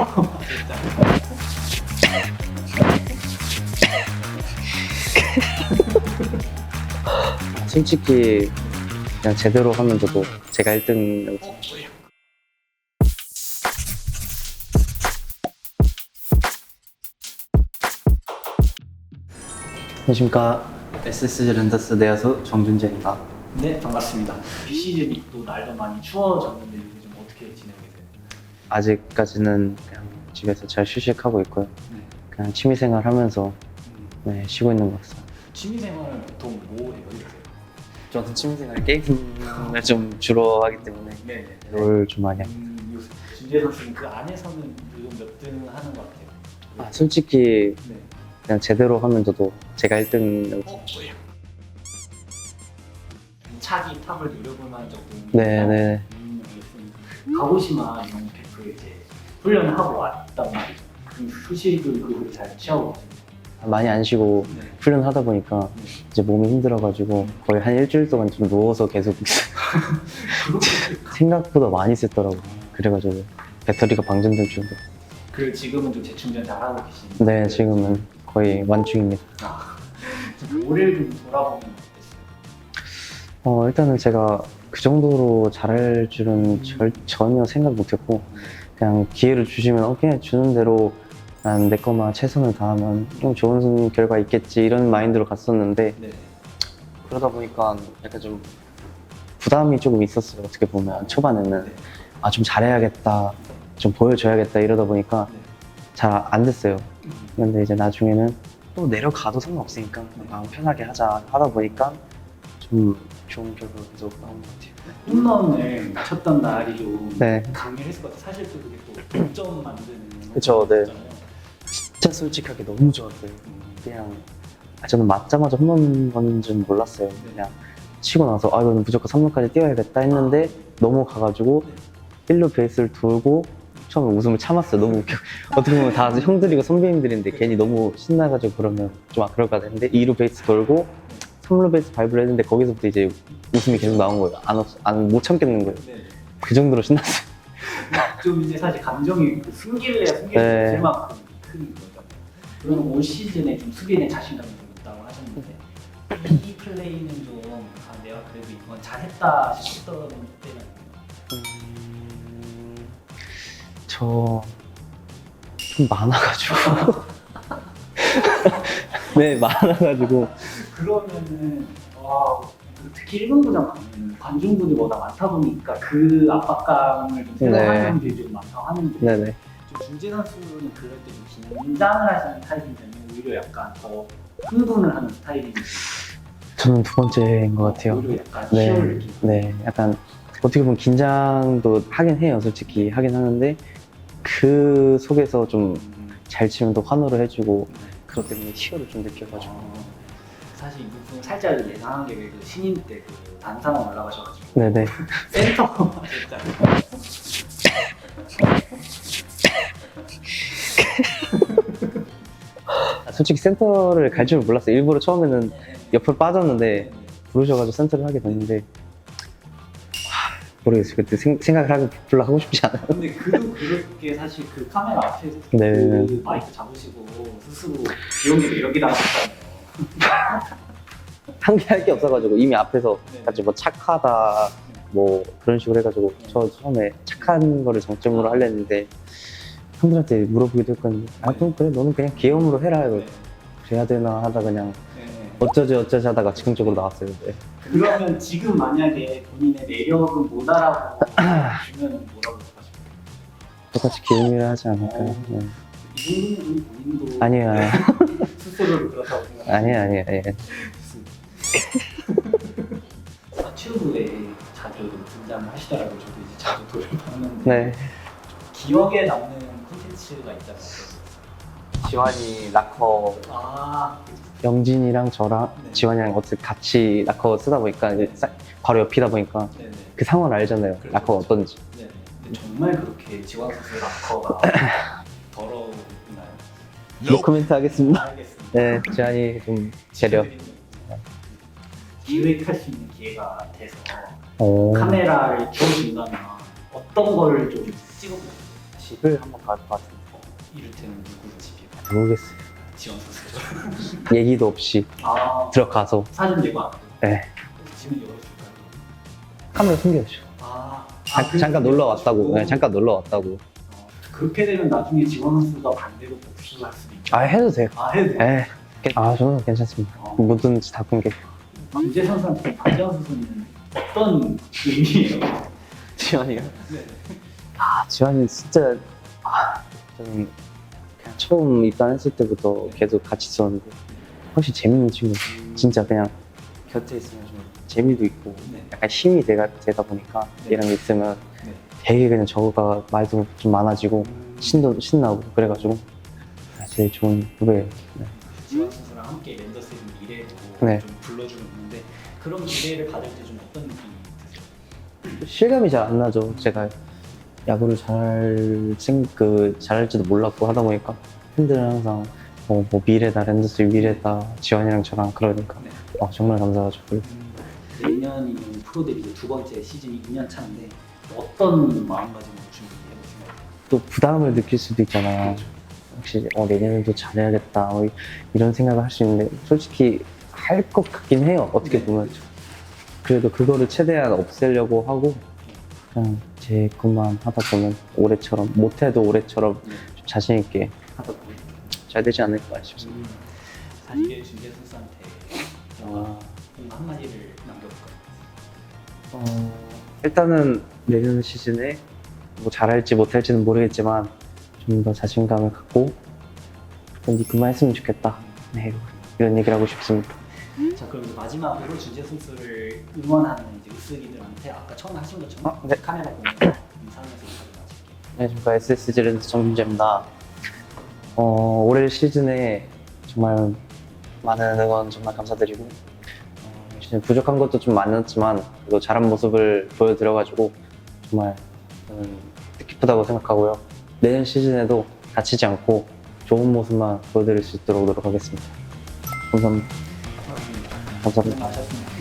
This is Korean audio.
맞았잖아요. 솔직히 그냥 제대로 하면 저도 제가 1등 안녕하십니까 SSG 렌더스 내야수 정준재입니다 네, 반갑습니다. 비 시즌이 또 날도 많이 추워졌는데 요즘 어떻게 지내고 계세요? 아직까지는 그냥 집에서 잘 휴식하고 있고요 네. 그냥 취미생활 하면서 음, 네, 쉬고 있는 것 같습니다 취미생활 보통 뭐 해요? 저는 취미생활 게임을 좀 주로 하기 때문에 네, 네. 롤 좀 많이 합니다 음, 요새 준재 선수는 그 안에서는 요즘 몇등 하는 것 같아요. 아, 솔직히 네. 그냥 제대로 하면 저도 제가 1등 어, 뭐예요? 차기 탑을 노려볼 만한 정도. 네네 음, 알겠습니다. 가고시마 이런 그 이제 훈련을 하고 왔단 말이죠. 그럼 휴식을 그잘 취하고. 많이 안 쉬고 네. 훈련하다 보니까 네. 이제 몸이 힘들어가지고 거의 한 일주일 동안 좀 누워서 계속 생각보다 많이 쓰더라고요. 그래가지고 배터리가 방전될 정도. 그 지금은 좀 재충전 잘 하고 계시는데. 네, 지금은 거의 완충입니다. 아, 좀 올해를 좀 돌아보면 어, 일단은 제가 그 정도로 잘할 줄은 절, 전혀 생각 못했고 그냥 기회를 주시면 어, 그냥 주는 대로 난 내 것만 최선을 다하면 좀 좋은 결과 있겠지 이런 마인드로 갔었는데 네. 그러다 보니까 약간 좀 부담이 조금 있었어요. 어떻게 보면 초반에는 네. 아 좀 잘해야겠다, 좀 보여줘야겠다 이러다 보니까 네. 잘 안 됐어요. 음, 근데 이제 나중에는 또 내려가도 상관없으니까 마음 편하게 하자 하다 보니까 좀 좋은 결과가 계속 나온 것 같아요. 홈런을 쳤던 날이 좀 네, 강렬했을 것 같아요. 사실 또 그게 또 동점 만드는. 그쵸, 네. 거잖아요. 진짜 솔직하게 너무 좋았어요. 음, 그냥 아, 저는 맞자마자 홈런 거는 줄 몰랐어요. 그냥 치고 나서 아 이거는 무조건 3루까지 뛰어야겠다 했는데 넘어가가지고 1루 베이스를 돌고 처음에 웃음을 참았어요. 너무 웃겨. 어떻게 보면 다 형들이고 선배님들인데 괜히 너무 신나가지고 그러면 좀 아, 그럴까 했는데 2루 베이스 돌고 3루 베이스 밟으려 했는데 거기서부터 이제 웃음이 계속 나온 거예요. 안, 없, 안, 못 참겠는 거예요. 네. 그 정도로 신났어요. 좀 이제 사실 감정이 그 숨길래야 숨길 네. 수 있을 만큼 큰 거죠. 그러면 올 시즌에 좀 수비에 자신감이 좀 있다고 하셨는데 이 플레이는 좀 아, 내가 그래도 이건 잘했다 싶었던 때는 음, 저좀 많아가지고 네 많아가지고 그러면은 와 특히 1군 구장 가면 관중분들보다 많다 보니까 그 압박감을 좀 생각하는 네. 분들이 좀 많다고 하는데 네네. 좀 준재 선수는 그럴 때 좀 긴장을 하시는 스타일이면 오히려 약간 더 흥분을 하는 스타일인지 저는 두 번째인 것 같아요. 오히려 약간 네, 느끼는 네, 약간 어떻게 보면 긴장도 하긴 해요, 솔직히. 하긴 하는데 그 속에서 좀 잘 치면 또 환호를 해주고 그것 때문에 희열을 좀 느껴가지고. 어, 사실 이 부분 살짝 예상한 게 그 신인 때그 단상원 올라가셔가지고 네네 센터. 아, 솔직히 센터를 갈 줄 몰랐어요. 일부러 처음에는 옆으로 빠졌는데 부르셔가지고 센터를 하게 됐는데 하, 모르겠어요. 그때 생, 각을 하고 별로 하고 싶지 않아요. 근데 그도 그렇게 사실 그 카메라 앞에서 네. 그 마이크 잡으시고 스스로 귀여운 매력이 나왔잖아요. 한게할게 없어가지고 이미 앞에서 네. 같이 뭐 착하다 뭐 그런 식으로 해가지고 저 처음에 착한 거를 정점으로 하려 했는데 형들한테 물어보기도 했거든요. 아 그럼 그래 너는 그냥 귀여움으로 해라 이거 네. 그래야 되나 하다 그냥 네. 어쩌지 어쩌지 하다가 즉흥적으로 나왔어요. 네. 그러면 지금 만약에 본인의 못 알아보고 주면 뭐라고 하실까요? 똑같이 귀여움이라 하지 않을까요? 어. 네. 이 정도는 본인도 아니에요. 스스로를 그렇다고 생각해요. 아니에요, 아니에요. 예. 유튜브에 자주 등장을 하시더라고요. 저도 이제 자주 돌려봤는데 네. 기억에 남는 콘텐츠가 있잖아요. 지환이 락커 아, 영진이랑 저랑 네. 지환이랑 어떻게 같이 락커 쓰다 보니까 이제 사- 바로 옆이다 보니까 네네. 그 상황을 알잖아요. 그렇죠. 락커가 어떤지. 네. 근데 정말 그렇게 지원 선수 락커가 더러운가요? 노코멘트 하겠습니다. 알겠습니다. 네, 지환이 좀 재력. 기획할 수 있는 기회가 돼서 오. 카메라를 켜준다면 어떤 거를 좀 찍어보고 집을 한번 갈 것 같은데 이를테면 누구 집이요? 모르겠어요. 지원 선수죠. 얘기도 없이 아 들어가서 사진 내고 안 하고. 네. 지금 열어줄까요? 카메라 숨겨줘. 아, 잠- 아, 잠깐 놀러 왔다고. 네, 잠깐 놀러 왔다고. 어, 그렇게 되면 나중에 지원 선수가 반대로 복수를 할 수도 있죠. 아 해도 돼요. 아 해도 돼. 네. 아 저는 괜찮습니다. 어. 뭐든지 다 공개. 반지원 선수는 어떤 의미예요? 지환이요? 네. 아 지환이 진짜 아, 저는 그냥 처음 입단했을 때부터 계속 같이 있었는데 훨씬 재밌는 친구. 진짜 그냥 곁에 있으면 좀 재미도 있고 네. 약간 힘이 되가, 되다 보니까 네. 얘랑 있으면 네. 되게 그냥 저거가 말도 좀 많아지고 음, 신도 신나고 그래가지고 제일 좋은 후배예요. 네. 지원 선수랑 함께 랜더스 미래도 네. 좀 불러주고 있는데 그런 기대를 받을 때 좀 어떤 느낌이 드세요? 실감이 잘 안 나죠. 제가 야구를 잘, 생, 그, 잘할지도 몰랐고 하다 보니까 팬들은 항상 뭐, 뭐 미래다, 랜드스 미래다, 지원이랑 저랑 그러니까 네. 아, 정말 감사하죠. 그리고 내년이면 프로 데뷔 두 번째 시즌이 2년 차인데 어떤 마음가짐으로 준비해 보시나요? 또 부담을 느낄 수도 있잖아요. 혹시 어, 내년에도 잘해야겠다 뭐 이- 이런 생각을 할 수 있는데 솔직히 할 것 같긴 해요. 어떻게 네. 보면 그래도 그거를 최대한 없애려고 하고 그냥 제 것만 하다 보면 올해처럼 못해도 올해처럼 네. 좀 자신 있게 하다 보면 잘 되지 않을까 싶습니다. 사실 준재 선수한테 아, 뭔가 한마디를 남겨볼까요? 어, 일단은 내년 시즌에 뭐 잘할지 못할지는 모르겠지만 좀 더 자신감을 갖고 좀 그만했으면 좋겠다. 네, 이런 얘기를 하고 싶습니다. 자 그럼 이제 마지막으로 준재 선수를 응원하는 이제 으쓱이들한테 아까 처음 하신 것처럼 아, 네. 카메라 보면 인사하면서 인사를 마칠게요. 안녕하십니까 SSG 랜드 정준재입니다. 어, 올해 시즌에 정말 많은 응원 정말 감사드리고 어, 시즌 부족한 것도 좀 많았지만 그래도 잘한 모습을 보여드려가지고 정말 저는 뜻깊다고 생각하고요. 내년 시즌에도 다치지 않고 좋은 모습만 보여드릴 수 있도록 노력하겠습니다. 감사합니다. 감사합니다.